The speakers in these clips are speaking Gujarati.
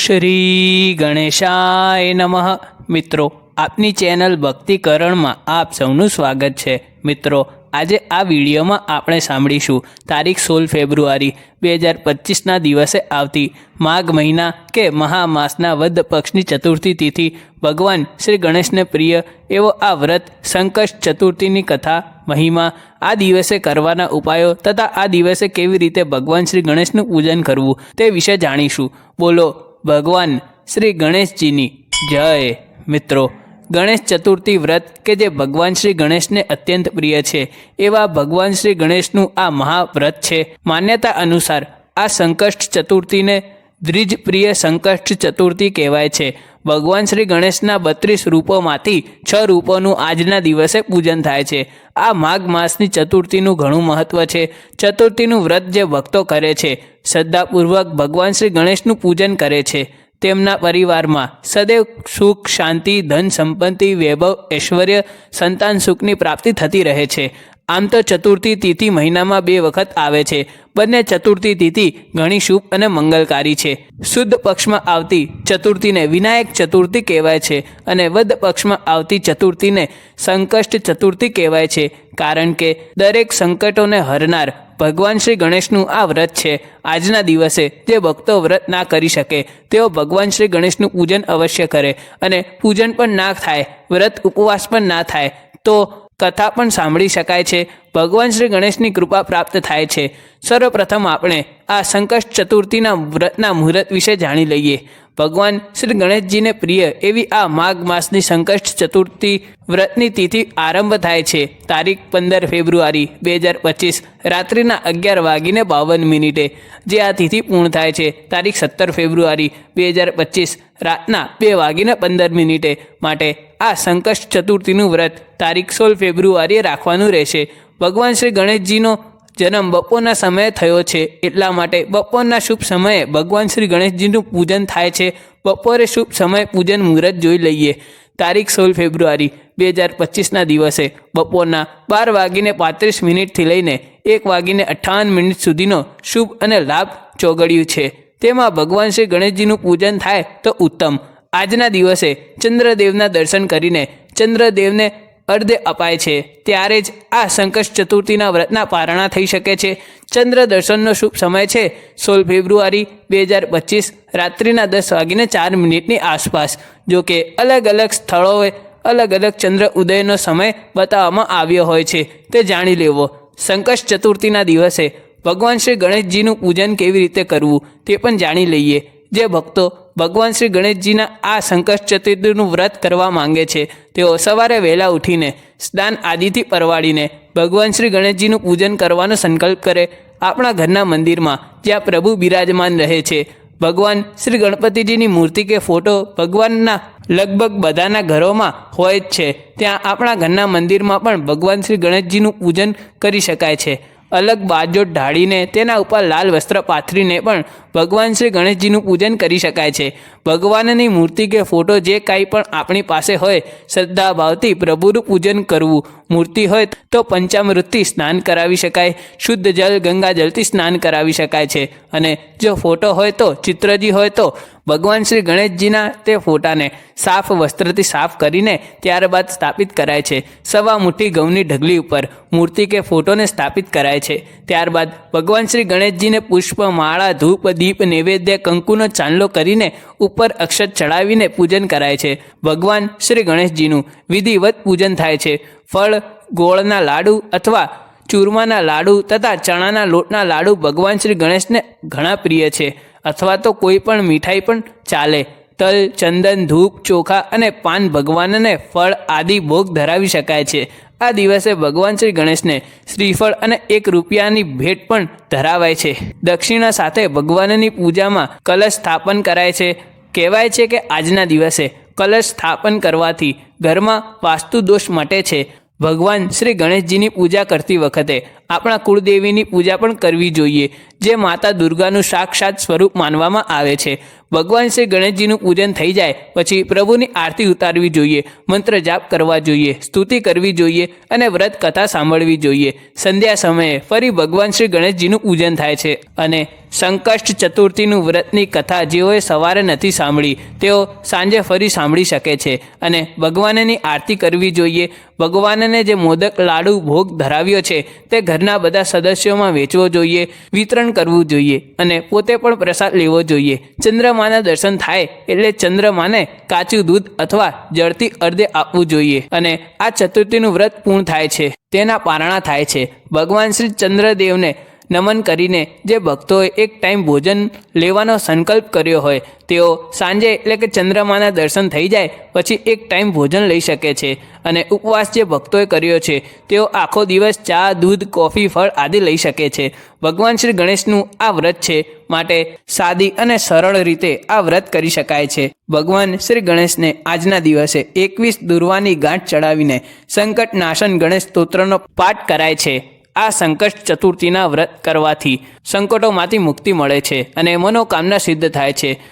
શ્રી ગણેશાય નમઃ. મિત્રો, આપની ચેનલ ભક્તિકરણમાં આપ સૌનું સ્વાગત છે. મિત્રો, આજે આ વિડીયોમાં આપણે સાંભળીશું તારીખ સોળ ફેબ્રુઆરી બે હજાર પચીસના દિવસે આવતી માઘ મહિના કે મહામાસના વદ પક્ષની ચતુર્થી તિથિ ભગવાન શ્રી ગણેશને પ્રિય એવો આ વ્રત સંકષ્ટ ચતુર્થીની કથા, મહિમા, આ દિવસે કરવાના ઉપાયો તથા આ દિવસે કેવી રીતે ભગવાન શ્રી ગણેશનું પૂજન કરવું તે વિશે જાણીશું. બોલો ભગવાન શ્રી ગણેશજીની. જય મિત્રો. ગણેશ ચતુર્થી વ્રત કે જે ભગવાન શ્રી ગણેશને અત્યંત પ્રિય છે, એવા ભગવાન શ્રી ગણેશનું આ મહાવ્રત છે. માન્યતા અનુસાર આ સંકષ્ટ ચતુર્થીને દ્વિજ પ્રિય સંકષ્ટ ચતુર્થી કહેવાય છે. ભગવાન શ્રી ગણેશના બત્રીસ રૂપોમાંથી છ રૂપોનું આજના દિવસે પૂજન થાય છે. આ માઘ માસની ચતુર્થીનું ઘણું મહત્વ છે. ચતુર્થીનું વ્રત જે ભક્તો કરે છે, શ્રદ્ધાપૂર્વક ભગવાન શ્રી ગણેશનું પૂજન કરે છે. તેમના પરિવારમાં સદૈવ સુખ, શાંતિ, ધન સંપત્તિ, વૈભવ, ઐશ્વર્ય, સંતાન સુખની પ્રાપ્તિ થતી રહે છે. આમ તો ચતુર્થી તિથિ મહિનામાં બે વખત આવે છે. બંને ચતુર્થી તિથિ ઘણી શુભ અને મંગલકારી છે. શુદ્ધ પક્ષમાં આવતી ચતુર્થીને વિનાયક ચતુર્થી કહેવાય છે અને વદ પક્ષમાં આવતી ચતુર્થીને સંકષ્ટ ચતુર્થી કહેવાય છે. કારણ કે દરેક સંકટોને હરનાર ભગવાન શ્રી ગણેશનું આ વ્રત છે. આજના દિવસે જે ભક્તો વ્રત ના કરી શકે, તેઓ ભગવાન શ્રી ગણેશનું પૂજન અવશ્ય કરે અને પૂજન પણ ના થાય, વ્રત ઉપવાસ પણ ના થાય, તો કથા પણ સાંભળી શકાય છે. ભગવાન શ્રી ગણેશની કૃપા પ્રાપ્ત થાય છે. સર્વપ્રથમ આપણે આ સંકષ્ટ ચતુર્થીના વ્રતના મુહૂર્ત વિશે જાણી લઈએ. ભગવાન શ્રી ગણેશજીને પ્રિય એવી આ માઘ માસની સંકષ્ટ ચતુર્થી વ્રતની તિથિ આરંભ થાય છે. તારીખ પંદર ફેબ્રુઆરી બે હજાર પચીસ રાત્રિના અગિયાર વાગીને બાવન મિનિટે, જે આ તિથિ પૂર્ણ થાય છે. તારીખ સત્તર ફેબ્રુઆરી બે હજાર પચીસ રાતના બે વાગીને પંદર મિનિટે માટે આ સંકષ્ટ ચતુર્થીનું વ્રત તારીખ સોળ ફેબ્રુઆરીએ રાખવાનું રહેશે. ભગવાન શ્રી ગણેશજીનો જન્મ બપોરના સમયે થયો છે. એટલા માટે બપોરના શુભ સમયે ભગવાન શ્રી ગણેશજીનું પૂજન થાય છે. બપોરે શુભ સમયે પૂજન મુહૂર્ત જોઈ લઈએ. તારીખ સોળ ફેબ્રુઆરી બે હજાર પચીસના દિવસે બપોરના બાર વાગીને પાંત્રીસ મિનિટથી લઈને એક વાગીને અઠ્ઠાવન મિનિટ સુધીનો શુભ અને લાભ ચોગડ્યું છે. તેમાં ભગવાન શ્રી ગણેશજીનું પૂજન થાય તો ઉત્તમ. આજના દિવસે ચંદ્રદેવના દર્શન કરીને ચંદ્રદેવને અર્ધે અપાય છે. ત્યારે જ આ સંકષ્ટ ચતુર્થીના વ્રતના પારણા થઈ શકે છે. ચંદ્ર દર્શનનો શુભ સમય છે. સોળ ફેબ્રુઆરી બે હજાર પચીસ રાત્રિના દસ વાગીને ચાર મિનિટની આસપાસ. જો કે અલગ અલગ સ્થળોએ અલગ અલગ ચંદ્ર ઉદયનો સમય બતાવવામાં આવ્યો હોય છે. તે જાણી લેવો. સંકષ્ટ ચતુર્થીના દિવસે ભગવાન શ્રી ગણેશજીનું પૂજન કેવી રીતે કરવું તે પણ જાણી લઈએ. જે ભક્તો ભગવાન શ્રી ગણેશજીના આ સંકટ ચતુર્થીનું વ્રત કરવા માંગે છે. તેઓ સવારે વહેલા ઉઠીને સ્નાન આદિથી પરવાડીને ભગવાન શ્રી ગણેશજીનું પૂજન કરવાનો સંકલ્પ કરે. આપણા ઘરના મંદિરમાં જ્યાં પ્રભુ બિરાજમાન રહે છે, ભગવાન શ્રી ગણપતિજીની મૂર્તિ કે ફોટો ભગવાનના લગભગ બધાના ઘરોમાં હોય જ છે. ત્યાં આપણા ઘરના મંદિરમાં પણ ભગવાન શ્રી ગણેશજીનું પૂજન કરી શકાય છે. અલગ બાજોટ ઢાળીને તેના ઉપર લાલ વસ્ત્ર પાથરીને પણ ભગવાન શ્રી ગણેશજીનું પૂજન કરી શકાય છે. ભગવાનની મૂર્તિ કે ફોટો જે કાંઈ પણ આપણી પાસે હોય, શ્રદ્ધા ભાવથી પ્રભુનું પૂજન કરવું. મૂર્તિ હોય તો પંચામૃતથી સ્નાન કરાવી શકાય, શુદ્ધ જલ ગંગા જલથી સ્નાન કરાવી શકાય છે. અને જો ફોટો હોય તો, ચિત્રજી હોય તો, ભગવાન શ્રી ગણેશજીના તે ફોટાને સાફ વસ્ત્રથી સાફ કરીને ત્યારબાદ સ્થાપિત કરાય છે. સવા મુઠ્ઠી ઘઉંની ઢગલી ઉપર મૂર્તિ કે ફોટોને સ્થાપિત કરાય છે. ત્યારબાદ ભગવાન શ્રી ગણેશજીને પુષ્પ માળા ધૂપ દીપ નૈવેદ્ય કંકુનો ચાંદલો કરીને ઉપર અક્ષત ચડાવીને પૂજન કરાય છે. ભગવાન શ્રી ગણેશજીનું વિધિવત પૂજન થાય છે. ફળ, ગોળના લાડુ અથવા ચૂરમાના લાડુ તથા ચણાના લોટના લાડુ ભગવાન શ્રી ગણેશને ઘણા પ્રિય છે. અથવા તો કોઈ પણ મીઠાઈ પણ ચાલે. તલ, ચંદન, ધૂપ, ચોખા અને પાન ભગવાનને ફળ આદિ ભોગ ધરાવી શકાય છે. આ દિવસે ભગવાન શ્રી ગણેશને શ્રીફળ અને એક રૂપિયાની ભેટ પણ ધરાવાય છે. દક્ષિણા સાથે ભગવાનની પૂજામાં કલશ સ્થાપન કરાય છે. કહેવાય છે કે આજના દિવસે કલશ સ્થાપન કરવાથી ઘરમાં વાસ્તુ દોષ મટે છે. ભગવાન શ્રી ગણેશજીની પૂજા કરતી વખતે આપણા કુળદેવીની પૂજા પણ કરવી જોઈએ. જે માતા દુર્ગાનું સાક્ષાત સ્વરૂપ માનવામાં આવે છે. ભગવાન શ્રી ગણેશજીનું પૂજન થઈ જાય, પછી પ્રભુની આરતી ઉતારવી જોઈએ, મંત્ર જાપ કરવા જોઈએ, સ્તુતિ કરવી જોઈએ અને વ્રત કથા સાંભળવી જોઈએ. સંધ્યા સમયે ફરી ભગવાન શ્રી ગણેશજીનું પૂજન થાય છે અને સંકષ્ટ ચતુર્થીનું વ્રતની કથા જેઓએ સવારે નથી સાંભળી, તેઓ સાંજે ફરી સાંભળી શકે છે અને ભગવાનની આરતી કરવી જોઈએ. ભગવાનને જે મોદક લાડુ ભોગ ધરાવ્યો છે, તે ઘરના બધા સદસ્યોમાં વેચવો જોઈએ. વિતરણ કરવું જોઈએ અને પોતે પણ પ્રસાદ લેવો જોઈએ. ચંદ્રમાના દર્શન થાય એટલે ચંદ્રમાને કાચું દૂધ અથવા જળથી અર્ધે આપવું જોઈએ અને આ ચતુર્થીનું વ્રત પૂર્ણ થાય છે. તેના પારણા થાય છે. ભગવાન શ્રી ચંદ્રદેવને નમન કરીને જે ભક્તોએ એક ટાઈમ ભોજન લેવાનો સંકલ્પ કર્યો હોય, તેઓ સાંજે એટલે કે ચંદ્રમાના દર્શન થઈ જાય, પછી એક ટાઈમ ભોજન લઈ શકે છે. અને ઉપવાસ જે ભક્તોએ કર્યો છે, તેઓ આખો દિવસ ચા, દૂધ, કોફી, ફળ આદિ લઈ શકે છે. ભગવાન શ્રી ગણેશનું આ વ્રત છે, માટે સાદી અને સરળ રીતે આ વ્રત કરી શકાય છે. ભગવાન શ્રી ગણેશને આજના દિવસે એકવીસ દુર્વાની ગાંઠ ચડાવીને સંકટ નાશન ગણેશ સ્તોત્રનો પાઠ કરાય છે. આ સંકટ ચતુર્થીના વ્રત કરવાથી સંકટોમાંથી મુક્તિ મળે છે અને મનોકામના સિદ્ધ થાય છે.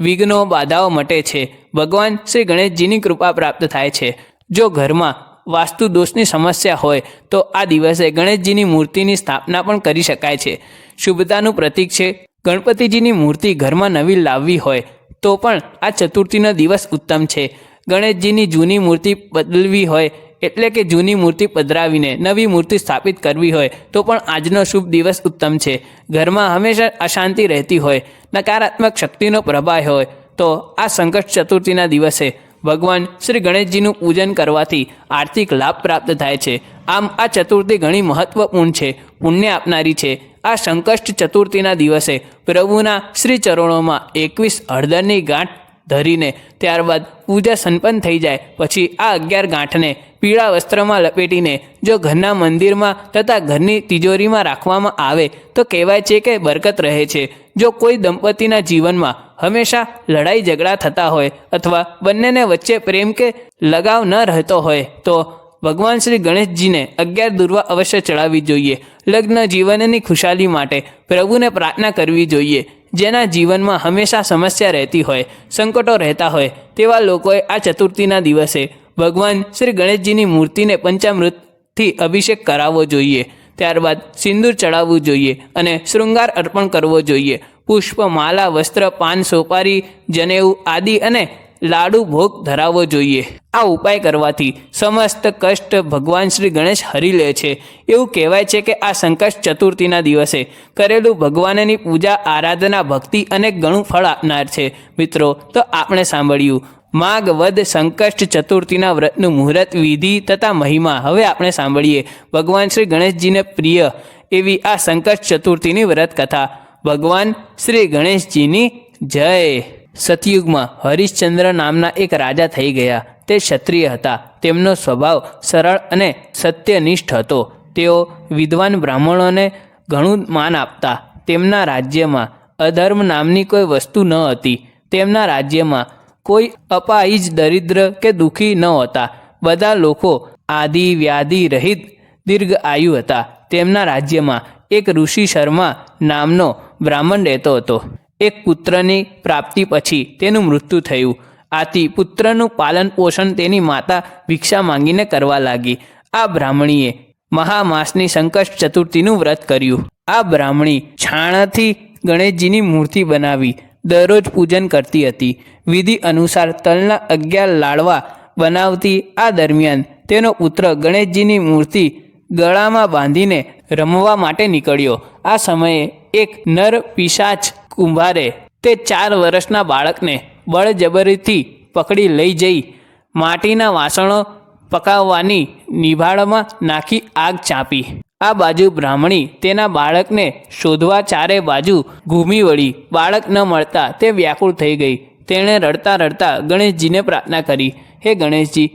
વિઘ્નો, બાધાઓ મટે છે. ભગવાન શ્રી ગણેશજીની કૃપા પ્રાપ્ત થાય છે. જો ઘરમાં વાસ્તુ દોષની સમસ્યા હોય, તો આ દિવસે ગણેશજીની મૂર્તિની સ્થાપના પણ કરી શકાય છે. શુભતાનું પ્રતીક છે, ગણપતિજીની મૂર્તિ ઘરમાં નવી લાવવી હોય, તો પણ આ ચતુર્થીનો દિવસ ઉત્તમ છે. ગણેશજીની જૂની મૂર્તિ બદલવી હોય એટલે કે જૂની મૂર્તિ પધરાવીને નવી મૂર્તિ સ્થાપિત કરવી હોય, તો પણ આજનો શુભ દિવસ ઉત્તમ છે. ઘરમાં હંમેશા અશાંતિ રહેતી હોય, નકારાત્મક શક્તિનો પ્રભાવ હોય, તો આ સંકટ ચતુર્થીના દિવસે ભગવાન શ્રી ગણેશજીનું પૂજન કરવાથી આર્થિક લાભ પ્રાપ્ત થાય છે. આમ આ ચતુર્થી ઘણી મહત્વપૂર્ણ છે, પુણ્ય આપનારી છે. આ સંકષ્ટ ચતુર્થીના દિવસે પ્રભુના શ્રી ચરણોમાં એકવીસ હળદરની ગાંઠ ધરીને ત્યારબાદ પૂજા સંપન્ન થઈ જાય. પછી આ અગિયાર ગાંઠને પીળા વસ્ત્રમાં લપેટીને જો ઘરના મંદિરમાં તથા ઘરની તિજોરીમાં રાખવામાં આવે, તો કહેવાય છે કે બરકત રહે છે. જો કોઈ દંપતીના જીવનમાં હંમેશા લડાઈ ઝઘડા થતા હોય અથવા બંનેને વચ્ચે પ્રેમ કે લગાવ ન રહેતો હોય, તો ભગવાન શ્રી ગણેશજીને અગિયાર દુર્વા અવશ્ય ચડાવવી જોઈએ. લગ્ન જીવનની ખુશાલી માટે પ્રભુને પ્રાર્થના કરવી જોઈએ. જેના જીવનમાં હંમેશા સમસ્યા રહેતી હોય, સંકટો રહેતા હોય, તેવા લોકોએ આ ચતુર્થીના દિવસે ભગવાન શ્રી ગણેશજીની મૂર્તિને પંચામૃતથી અભિષેક કરાવવો જોઈએ. ત્યારબાદ સિંદૂર ચડાવવું જોઈએ અને શૃંગાર અર્પણ કરવો જોઈએ. પુષ્પ માલા વસ્ત્ર, પાન, સોપારી જનેવું આદિ અને લાડુ ભોગ ધરાવવો જોઈએ. આ ઉપાય કરવાથી સમસ્ત કષ્ટ ભગવાન શ્રી ગણેશ હરી લે છે. એવું કહેવાય છે કે આ સંકષ્ટ ચતુર્થીના દિવસે કરેલું ભગવાનની પૂજા, આરાધના, ભક્તિ અને ઘણું ફળ આપનાર છે. મિત્રો, તો આપણે સાંભળ્યું. માગ, વદ, સંકષ્ટ ચતુર્થીના વ્રતનું મુહૂર્ત, વિધિ તથા મહિમા. હવે આપણે સાંભળીએ ભગવાન શ્રી ગણેશજીને પ્રિય એવી આ સંકષ્ટ ચતુર્થીની વ્રત કથા ભગવાન શ્રી ગણેશજીની જય. સતયુગમાં હરિશ્ચંદ્ર નામના એક રાજા થઈ ગયા. તે ક્ષત્રિય હતા. તેમનો સ્વભાવ સરળ અને સત્યનિષ્ઠ હતો. તેઓ વિદ્વાન બ્રાહ્મણોને ઘણું માન આપતા. તેમના રાજ્યમાં અધર્મ નામની કોઈ વસ્તુ ન હતી. તેમના રાજ્યમાં કોઈ અપાહિજ દરિદ્ર કે દુઃખી ન હતા. બધા લોકો આદિ વ્યાધિ રહિત દીર્ઘ આયુ હતા. તેમના રાજ્યમાં એક ઋષિ શર્મા નામનો બ્રાહ્મણ રહેતો હતો. એક પુત્રની પ્રાપ્તિ પછી તેનું મૃત્યુ થયું. આથી પુત્રનું પાલન પોષણ તેની માતા ભિક્ષા માંગીને કરવા લાગી. આ બ્રાહ્મણીએ મહામાસની સંકષ્ટ ચતુર્થીનું વ્રત કર્યું. આ બ્રાહ્મણી છાણાથી ગણેશજીની મૂર્તિ બનાવી દરરોજ પૂજન કરતી હતી. વિધિ અનુસાર તલના અગિયાર લાડવા બનાવતી આ દરમિયાન તેનો પુત્ર ગણેશજીની મૂર્તિ ગળામાં બાંધીને રમવા માટે નીકળ્યો. આ સમયે એક નર પિશાચ કુંભારે તે ચાર વર્ષના બાળકને બળજબરીથી પકડી લઈ જઈ માટીના વાસણો પકાવવાની નિભાળમાં નાખી આગ ચાંપી. આ બાજુ બ્રાહ્મણી તેના બાળકને શોધવા ચારે બાજુ ઘૂમી વળી બાળક ન મળતા તે વ્યાકુળ થઈ ગઈ. તેણે રડતા રડતા ગણેશજીને પ્રાર્થના કરી, હે ગણેશજી,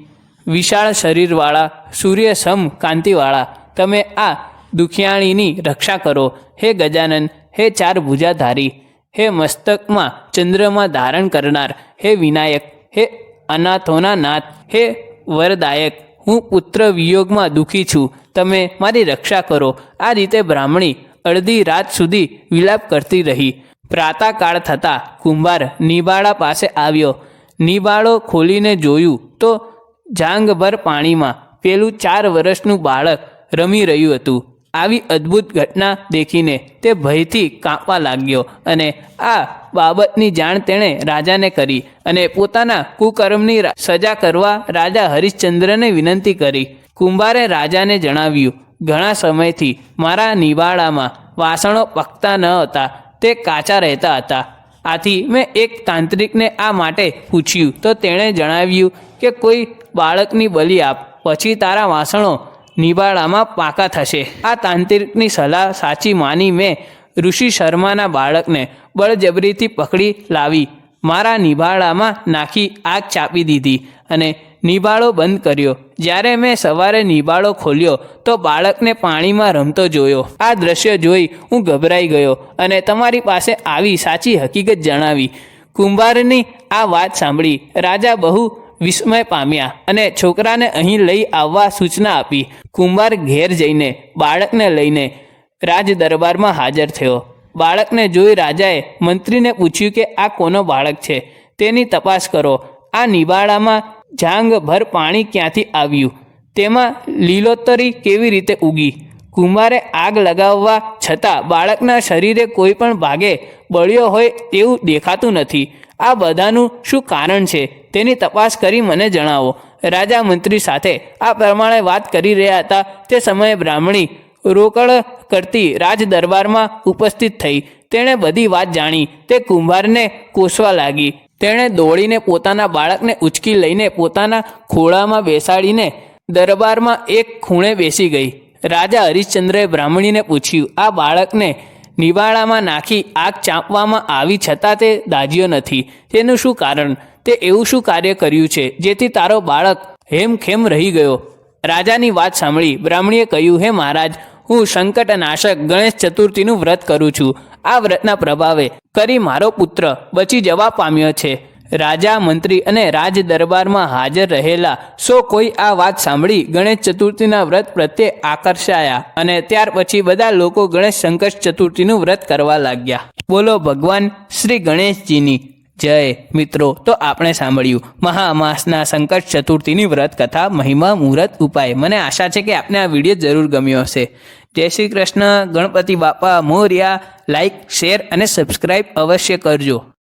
વિશાળ શરીરવાળા સૂર્ય સમ કાંતિવાળા, તમે આ દુખિયાણીની રક્ષા કરો. હે ગજાનન, હે ચાર ભુજાધારી હે મસ્તકમાં ચંદ્રમાં ધારણ કરનાર, હે વિનાયક, હે અનાથોના નાથ, હે વરદાયક, હું પુત્ર વિયોગમાં દુઃખી છું, તમે મારી રક્ષા કરો. આ રીતે બ્રાહ્મણી અડધી રાત સુધી વિલાપ કરતી રહી. પ્રાતાકાળ થતાં કુંભાર નિબાળા પાસે આવ્યો. નિબાળો ખોલીને જોયું તો જાંગભર પાણીમાં પેલું ચાર વર્ષનું બાળક રમી રહ્યું હતું. આવી અદ્ભુત ઘટના દેખીને તે ભયથી કાંપવા લાગ્યો અને આ બાબતની જાણ તેણે રાજાને કરી અને પોતાના કુકર્મની સજા કરવા રાજા હરિશ્ચંદ્રને વિનંતી કરી. કુંભારે રાજાને જણાવ્યું, ઘણા સમયથી મારા નિવાડામાં વાસણો પકતા ન હતા, તે કાચા રહેતા હતા. આથી મેં એક તાંત્રિકને આ માટે પૂછ્યું. તો તેણે જણાવ્યું કે, કોઈ બાળકની બલિ આપ, પછી તારા વાસણો નિબાળામાં પાકા થશે. આ તાંત્રિકની સલાહ સાચી માની મેં ઋષિ શર્માના બાળકને. બળજબરીથી પકડી લાવી. મારા નિભાળામાં નાખી આગ ચાપી દીધી અને નિભાળો બંધ કર્યો. જ્યારે મેં સવારે નિભાળો ખોલ્યો, તો બાળકને પાણીમાં રમતો જોયો. આ દ્રશ્ય જોઈ હું ગભરાઈ ગયો અને તમારી પાસે આવી સાચી હકીકત જણાવી. કુંભારની આ વાત સાંભળી રાજા બહુ વિસ્મય પામ્યા અને છોકરાને અહીં લઈ આવવા સૂચના આપી. કુંભાર ઘેર જઈને બાળકને લઈને રાજ દરબારમાં હાજર થયો. બાળકને જોઈ રાજાએ મંત્રીને પૂછ્યું કે આ કોનો બાળક છે? તેની તપાસ કરો. આ નિબાળામાં જાંગભર પાણી ક્યાંથી આવ્યું? તેમાં લીલોતરી કેવી રીતે ઉગી? કુંભારે આગ લગાવવા છતાં બાળકના શરીરે કોઈ પણ ભાગે બળ્યો હોય તેવું દેખાતું નથી. આ બધાનું શું કારણ છે તેની તપાસ કરી મને જણાવો. રાજા મંત્રી સાથે આ પ્રમાણે વાત કરી રહ્યા હતા. તે સમયે બ્રાહ્મણી રોકડ કરતી રાજ દરબારમાં ઉપસ્થિત થઈ. તેણે બધી વાત જાણી. તે કુંભારને કોસવા લાગી. તેણે દોડીને પોતાના બાળકને ઉચકી લઈને પોતાના ખોળામાં બેસાડીને દરબારમાં એક ખૂણે બેસી ગઈ. રાજા હરિશ્ચંદ્રએ બ્રાહ્મણીને પૂછ્યું, આ બાળકને નિવાળામાં નાખી આગ ચાંપવામાં આવી છતાં તે દાજ્યો નથી. તેનું શું કારણ? તે એવું શું કાર્ય કર્યું છે જેથી તારો બાળક હેમખેમ રહી ગયો? રાજાની વાત સાંભળી બ્રાહ્મણીએ કહ્યું, હે મહારાજ, હું સંકટનાશક ગણેશ ચતુર્થીનું વ્રત કરું છું. આ વ્રતના પ્રભાવે કરી મારો પુત્ર બચી જવા પામ્યો છે. રાજા, મંત્રી અને રાજ દરબારમાં હાજર રહેલા સો કોઈ આ વાત સાંભળી ગણેશ ચતુર્થીના વ્રત પ્રત્યે આકર્ષાયા અને ત્યાર પછી બધા લોકો ગણેશ સંકટ ચતુર્થીનું વ્રત કરવા લાગ્યા. બોલો ભગવાન શ્રી ગણેશજીની જય. મિત્રો, તો આપણે સાંભળ્યું, મહામાસના સંકટ ચતુર્થીની વ્રત કથા, મહિમા, મુહૂર્ત, ઉપાય. મને આશા છે કે આપને આ વીડિયો જરૂર ગમ્યો હશે. જય શ્રી કૃષ્ણ, ગણપતિ બાપા, મોર્યા, લાઈક, શેર અને સબસ્ક્રાઈબ અવશ્ય કરજો.